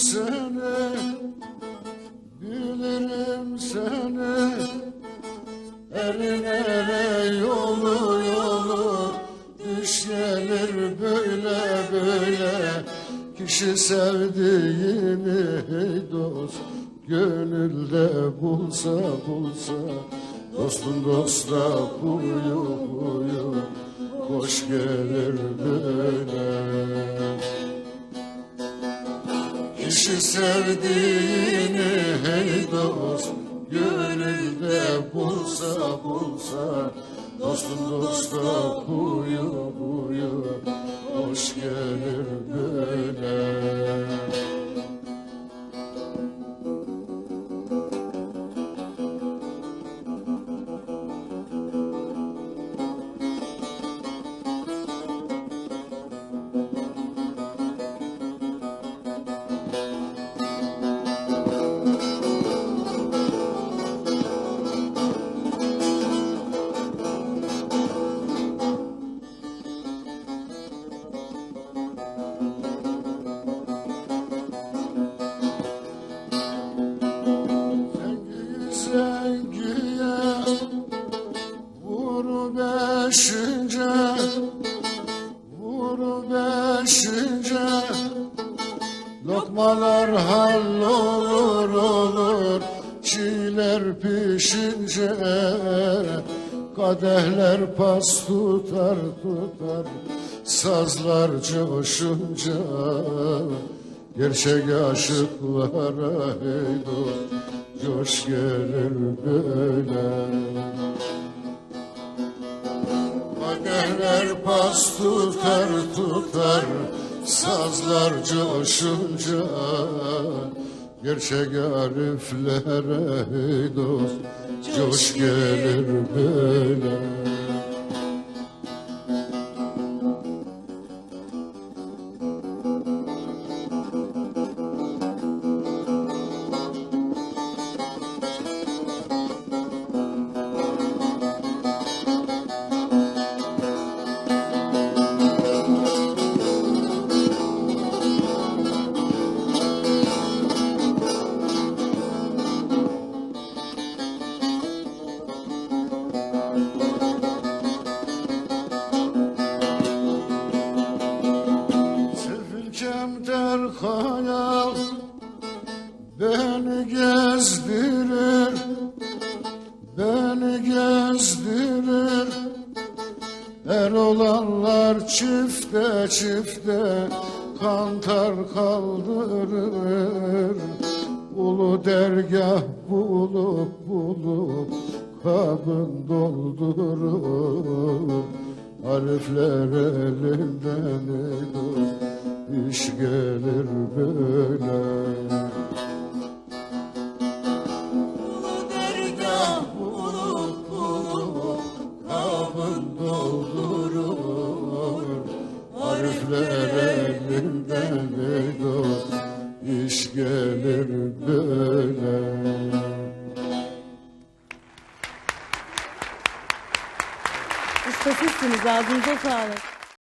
seni, bilirim seni. Erin ere yolu yolu, düş gelir böyle böyle. Kişi sevdiğini hey dost, gönülde bulsa bulsa. Dostun dosta huyu huyu, hoş gelir böyle. Sevdiğini hey dost Gönülde bulsa bulsa Dostun dosta huyu huyu Hoş gelir Beşince Lokmalar hallolur olur. Çiğler pişince Kadehler pas tutar tutar. Sazlar coşunca Gerçek aşıklara hey dost Coş gelir böyle Kadehler pas tutar tutar Sazlar coşunca. Gerçek ariflere dost Coş gelir böyle Beni gezdirir Beni gezdirir. Er olanlar çifte çifte Kantar kaldırır. Ulu dergah bulup bulup Kabın doldurur. Arifler elinden dur iş gelir böyle Arifler elinden dur iş gelir böyle Ustasısınız ağzınıza sağlık.